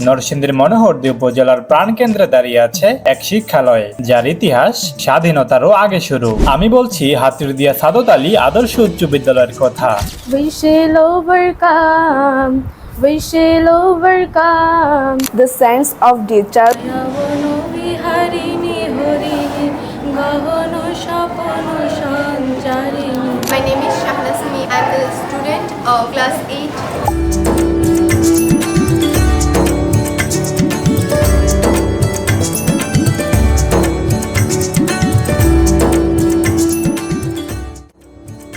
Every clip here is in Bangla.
নরসিংদীর মনোহরদী উপজেলার প্রাণকেন্দ্রে দাঁড়িয়ে আছে এক শিক্ষালয় যার ইতিহাস স্বাধীনতারও আগে শুরু আমি বলছি হাতিরদিয়া সাদত আলী আদর্শ উচ্চ বিদ্যালয়ের কথা We shall overcome. We shall overcome. the sense of detail শ্রাবণ বিহারিণী হরিণী গহন Swapan সঞ্চারিণী My name is Shahnasmi. I'm the student of class 8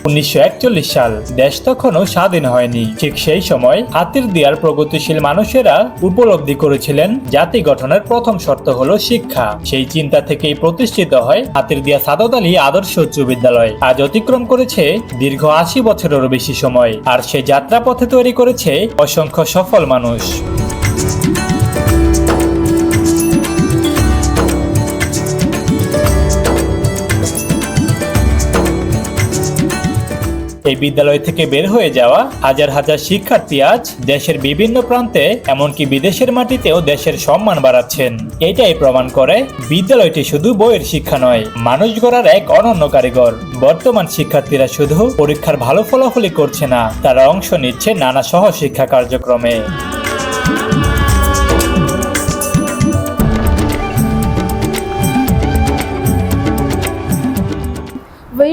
উনিশশো একচল্লিশ সাল দেশ তখনও স্বাধীন হয়নি। ঠিক সেই সময় হাতির দিয়ার প্রগতিশীল মানুষেরা উপলব্ধি করেছিলেন জাতি গঠনের প্রথম শর্ত হলো শিক্ষা। সেই চিন্তা থেকেই প্রতিষ্ঠিত হয় হাতির দিয়া সাদত আলী আদর্শ উচ্চ বিদ্যালয়। আজ অতিক্রম করেছে দীর্ঘ আশি বছরেরও বেশি সময়। আর সে যাত্রাপথে তৈরি করেছে অসংখ্য সফল মানুষ। এই বিদ্যালয় থেকে বের হয়ে যাওয়া হাজার হাজার শিক্ষার্থী আজ দেশের বিভিন্ন প্রান্তে, এমনকি বিদেশের মাটিতেও দেশের সম্মান বাড়াচ্ছেন। এটাই প্রমাণ করে বিদ্যালয়টি শুধু বইয়ের শিক্ষা নয়, মানুষ গড়ার এক অনন্য কারিগর। বর্তমান শিক্ষার্থীরা শুধু পরীক্ষার ভালো ফলাফলই করছে না, তারা অংশ নিচ্ছে নানা সহ শিক্ষা কার্যক্রমে।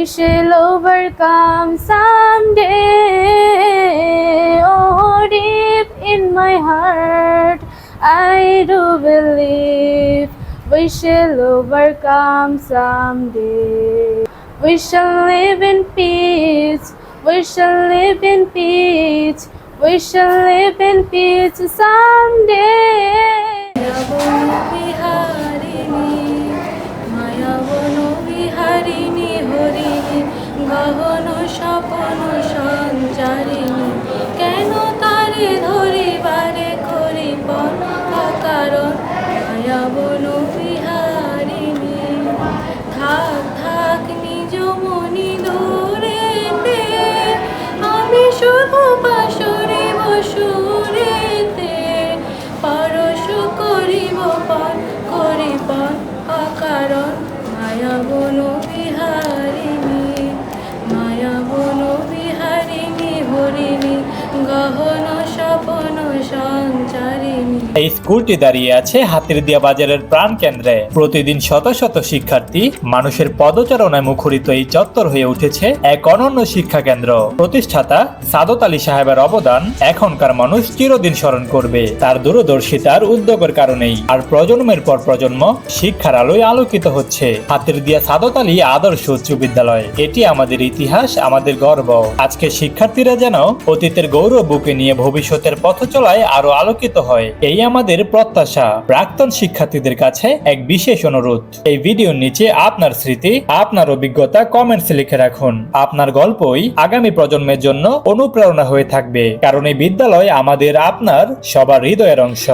We shall overcome someday. Oh, deep in my heart, I do believe we shall overcome someday. We shall live in peace. We shall live in peace. We shall live in peace someday. Hare গহন স্বপন সঞ্চারিণী এই স্কুলটি দাঁড়িয়ে আছে হাতিরদিয়া বাজারের প্রাণ কেন্দ্রে। প্রতিদিন শত শত শিক্ষার্থী মানুষের পদচারণায় মুখরিত এই চত্বর হয়ে উঠেছে এক অনন্য শিক্ষা কেন্দ্র প্রতিষ্ঠাতা সাদত আলী সাহেবের অবদান এখনকার মানুষ চিরদিন স্মরণ করবে। তার দূরদর্শিতার উদ্যোগের কারণেই আর প্রজন্মের পর প্রজন্ম শিক্ষার আলোয় আলোকিত হচ্ছে। হাতিরদিয়া সাদত আলী আদর্শ উচ্চ বিদ্যালয়। এটি আমাদের ইতিহাস, আমাদের গর্ব। আজকে শিক্ষার্থীরা যেন অতীতের গৌরব বুকে নিয়ে ভবিষ্যতের পথ চলায় আরও আলোকিত হয়। এই আমাদের প্রত্যাশা। প্রাক্তন শিক্ষার্থীদের কাছে এক বিশেষ অনুরোধ। এই ভিডিওর নিচে আপনার স্মৃতি, আপনার অভিজ্ঞতা কমেন্টস লিখে রাখুন। আপনার গল্পই আগামী প্রজন্মের জন্য অনুপ্রেরণা হয়ে থাকবে। কারণ এই বিদ্যালয় আমাদের আপনার সবার হৃদয়ের অংশ।